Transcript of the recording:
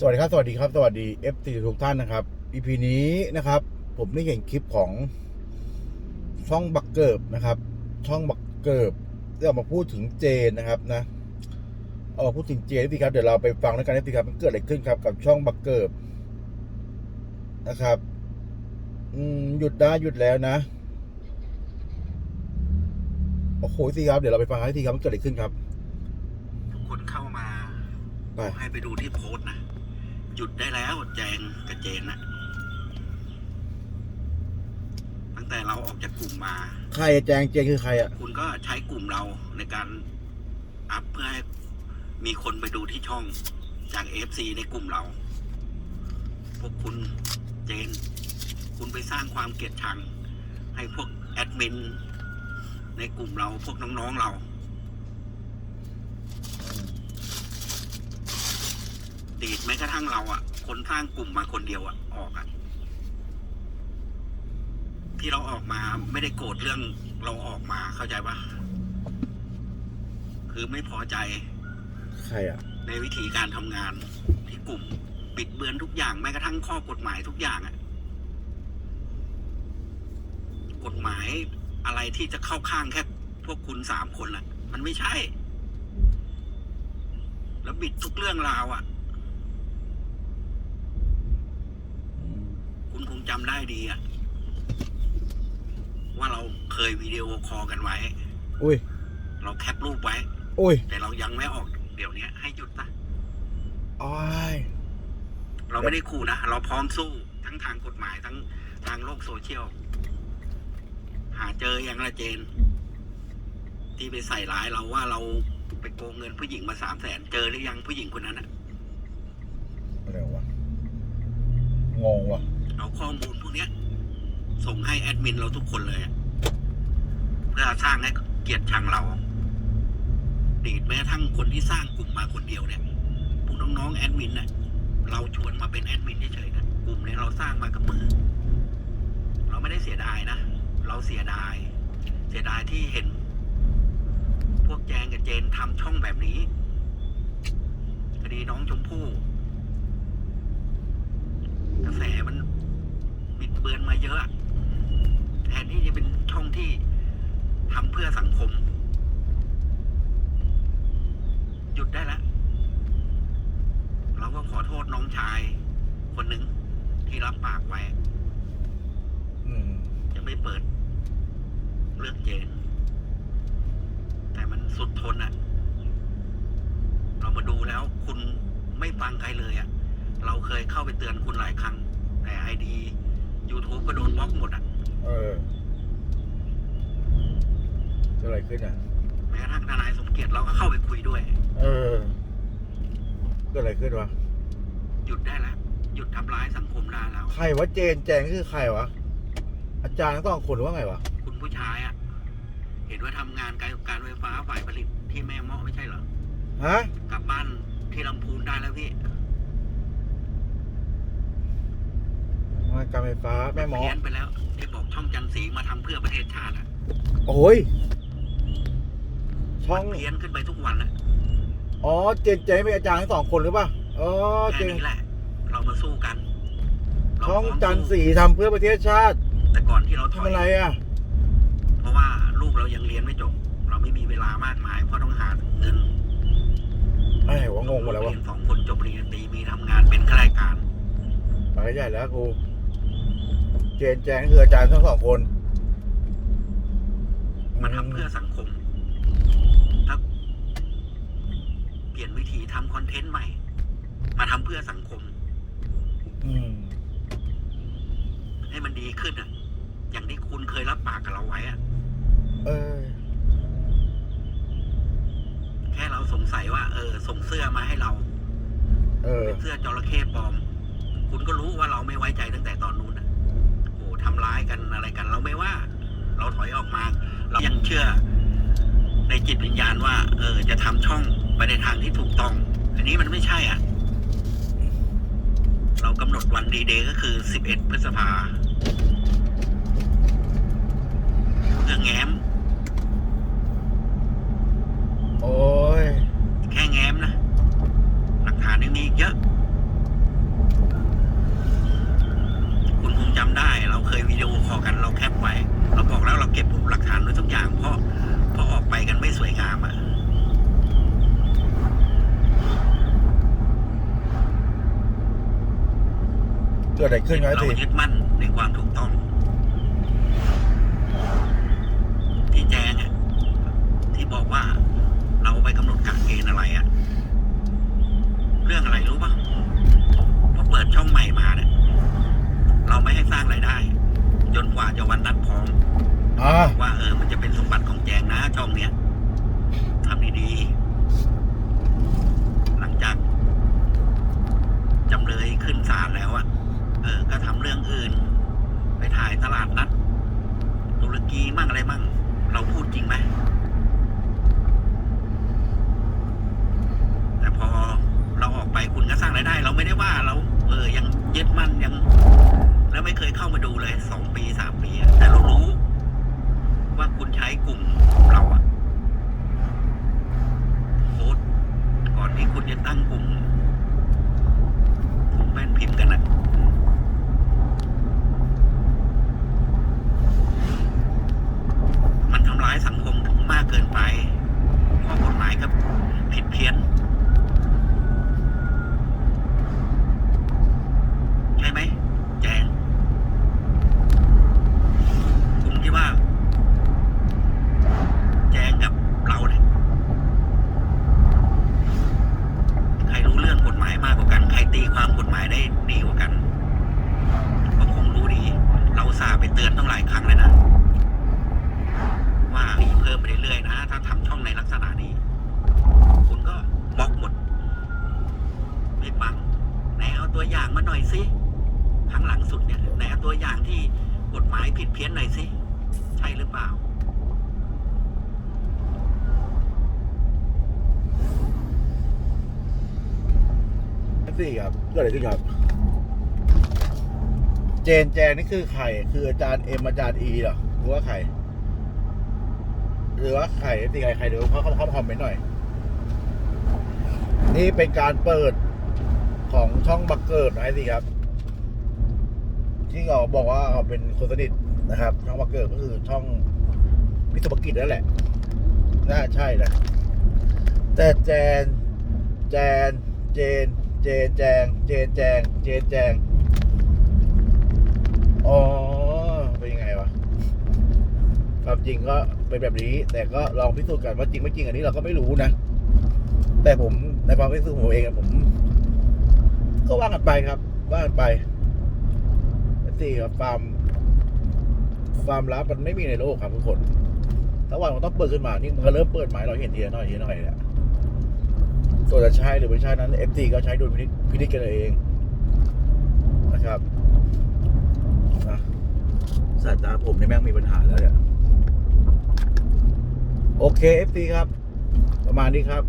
สวัสดีครับ สวัสดีครับ สวัสดี FT ทุกท่านนะครับ EP นี้นะครับ ผมได้เห็นคลิปของช่องบักเกิบนะครับ ช่องบักเกิบได้ออกมาพูดถึงเจนนะครับนะเอามาพูดถึงเจนพี่ครับ เดี๋ยวเราไปฟังแล้วกันพี่ครับ มันเกิดอะไรขึ้นครับ กับช่องบักเกิบนะครับ อืมหยุดได้หยุดแล้วนะ โอ้โหสิครับ เดี๋ยวเราไปฟังกันทีครับ มันเกิดอะไรขึ้นครับ ทุกคนเข้ามา ไป ให้ไปดูที่โพสต์นะ หยุดได้แล้วแจงกับเจนนะตั้งแต่เราออกจากกลุ่มมา ใครแจงเจนคือใครอะ คุณก็ใช้กลุ่มเราในการอัพเพื่อให้มีคนไปดูที่ช่องจากเอฟซีในกลุ่มเรา พวกคุณเจน คุณไปสร้างความเกลียดชัง ให้พวกแอดมินในกลุ่มเราพวกน้องๆเรา ดีดแม้กระทั่งเราอะคนสร้างกลุ่มมาคนเดียวอะออกอะที่เราออกมาไม่ได้โกรธเรื่องเราออกมาเข้าใจปะคือไม่พอใจใครอะ ในวิธีการทำงานที่กลุ่มปิดเบือนทุกอย่างแม้กระทั่งข้อกฎหมายทุกอย่างอะกฎหมายอะไรที่จะเข้าข้างแค่พวกคุณสามคนอะมันไม่ใช่ แล้วบิดทุกเรื่องราวอะ คุณคงจำได้ดีอะว่าเราเคยวิดีโอคอลกันไว้ อุ้ย เราแคปรูปไว้ อุ้ยแต่เรายังไม่ออกเดี๋ยวนี้ให้หยุดนะอ้ายเราไม่ได้ขู่นะ เราพร้อมสู้ทั้งทางกฎหมายทั้งทางโลกโซเชียล หาเจอยังละเจน ที่ไปใส่ร้ายเราว่าเราไปโกงเงินผู้หญิงมาสามแสนเจอหรือยังผู้หญิงคนนั้นอะอะไรวะงงว่ะ เอาข้อมูลพวกนี้ส่งให้แอดมินเราทุกคนเลยเพื่อสร้างให้เกียรติชังเราดีดแม้ทั่งคนที่สร้างกลุ่มมาคนเดียวเนี่ยพวกน้องๆแอดมินน่ะเราชวนมาเป็นแอดมินเฉยๆนะกลุ่มนี้เราสร้างมากับมือ เราไม่ได้เสียดายนะ เราเสียดาย เสียดายที่เห็น พวกแจงกับเจนทำช่องแบบนี้คดีน้องชมพู่กระแสมัน บิดเบือนมาเยอะแทนที่จะเป็นช่องที่ทำเพื่อสังคม หยุดได้แล้วเราก็ขอโทษน้องชาย คนหนึ่งที่รับปากไว้อืมจะไม่เปิดเรื่องเจน แต่มันสุดทนอะ่ะ เรามาดูแล้วคุณไม่ฟังใครเลยอะ่ะ เราเคยเข้าไปเตือนคุณหลายครั้ง แต่ไอดี YouTube ก็โดนบล็อกหมดอะ่ะ เออเกิดอะไรขึ้นอะ แม้กระทั่งทนายสมเกียรติเราก็เข้าไปคุยด้วย เออเกิดอะไรขึ้นวะ หยุดได้แล้ว หยุดทำร้ายสังคมได้แล้ว ใครวะเจนแจงคือใครวะ อาจารย์ทั้งสองคนหรือว่าไงวะ คุณผู้ชายอะ่ะ เห็นว่าทำงานการการไฟฟ้าฝ่ายผลิตที่แม่เมาะไม่ใช่เหรอ ฮะ กลับบ้านที่ลำพูนได้แล้วพี่ มาการไฟฟ้าแม่หมอเพี้ยนไปแล้วที่บอกช่องจันทร์สีมาทำเพื่อประเทศชาติอะโอ้ย ช่อง เพี้ยนขึ้นไปทุกวันอะอ๋อ เจนเจนเป็นอาจารย์ทั้งสองคนหรือเปล่า อ๋อ เจแค่นนี้แหละ เรามาสู้กันเราช่องพร้มจันทร์สู้สีทำเพื่อประเทศชาติแต่ก่อนที่เราถอทำยอะไรอะ เพราะว่าลูกเรายังเรียนไม่จบ เราไม่มีเวลามากมาย เพราะต้องหาเงินไอ้วะงงหมดแล้ววะเรียนสองคนจบปริญญาตรีมีทำงานเป็นข้าราชการ ไปกันใหญ่แล้วครู เจนแจงคืออาจารย์ทั้งสองคน มาทำเพื่อสังคมถ้าเปลี่ยนวิธีทำคอนเทนต์ใหม่ มาทำเพื่อสังคม อืม ให้มันดีขึ้นอะ อย่างที่คุณเคยรับปากกับเราไว้อะ เออ แค่เราสงสัยว่า เออ ส่งเสื้อมาให้เรา เออ เป็นเสื้อจระเข้ปลอม คุณก็รู้ว่าเราไม่ไว้ใจตั้งแต่ตอนนู้นนะโอ้ทำร้าย กันอะไรกัน เราไม่ว่า เราถอยออกมา เรายังเชื่อในจิตวิญญาณว่า เออ จะทำช่องไปในทางที่ถูกต้อง อันนี้มันไม่ใช่อะ เรากำหนดวันดีเดย์ก็คือ 11 พฤษภาเพื่อแง้ม โอ้ย แค่แง้มนะ หลักฐานยังมีอีกเยอะ กันเราแคปไว้ เราบอกแล้วเราเก็บทุกหลักฐานไว้ทุกอย่าง เพราะเพราะออกไปกันไม่สวยงามอะ่ะเกิดอะไรขึ้นไครับเรายึดมั่นในความถูกต้อง ที่แจ้งอะที่บอกว่าเราไปกำหนดกาฎเกณฑ์อะไรอะเรื่องอะไรรู้ปะพอเปิดช่องใหม่มาเนี่ยเราไม่ให้สร้างรายได้ ว่าจะวันนัดพร้อมอ่าว่าเออมันจะเป็นสมบัติของแจงนะช่องเนี้ยทำดีๆหลังจากจำเลยขึ้นศาลแล้วอะเออ ก็ทำเรื่องอื่น ไปถ่ายตลาดนัดตุรกีมั่งอะไรมั่ง เราพูดจริงไหมแต่พอเราออกไปคุณก็สร้างรายได้ เราไม่ได้ว่าเรา เออยังยึดมั่นยัง แล้วไม่เคยเข้ามาดูเลยสองปีสามปีแต่รู้ารู้ ว่าคุณใช้กลุ่มเราอะโค้ดก่อนที่คุณจะตั้งกลุ่มกลุ่มแม่นพิมพ์กันอะมันทำร้ายสังคมมากเกินไปข้อกฎหมายก็ผิดเพี้ยน ใช่ไหม แจง คุณคิดว่า แจงกับเราเนี่ย ใครรู้เรื่องกฎหมายมากกว่ากัน ใครตีความกฎหมายได้ดีกว่ากัน ก็คงรู้ดี เราสาไปเตือนต้องหลายครั้งเลยนะ ว่ามีเพิ่มไปเรื่อยๆนะ ถ้าทำ ช่องในลักษณะนี้ คุณก็บล็อกหมด ไม่ฟังไหนเอาตัวอย่างมาหน่อยสิครั้งหลังสุดเนี่ยไหนเอาตัวอย่างที่กฎหมายผิดเพี้ยนหน่อยสิใช่หรือเปล่าสี่ครับเกิดอะไรขึ้นครับ เจนแจงนี่คือใคร คืออาจารย์เอ็มอาจารย์อีเหรอหรือว่าใคร หรือว่าใครตีใครใครดี๋ยวเขาเข้ามาคอมเมนต์หน่อย นี่เป็นการเปิดของช่องบักเกิดนะสิครับ ที่เขาบอกว่าเขาเป็นคนสนิทนะครับ ช่องบักเกิดก็คือช่องพิสุภกิจนั่นแหละ น่าใช่นะแต่แจน แจน เจน เจนแจง เจนแจง เจนแจง อ๋อ เป็นยังไงวะความจริงก็ เป็นแบบนี้ แต่ก็ลองพิสูจน์กันว่าจริงไม่จริงอันนี้เราก็ไม่รู้นะ แต่ผมในความพิสูจน์ของผมเองผม ก็ว่ากันไปครับว่ากันไปสี่ครับความความลับมันไม่มีในโลกครับทุกคนถ้าวันมันต้องเปิดขึ้นมา นี่มันก็เริ่มเปิดหมายเราเห็นทีละหน่อยทีละหน่อยเนี่ยส่วนจะใช่หรือไม่ใช่นั้นเอฟซีก็ใช้ดุลพินิจพินิจกันเองนะครับสายตาผมเนี่ยแม่งมีปัญหาแล้วเนี่ย โอเคเอฟซีครับ ประมาณนี้ครับ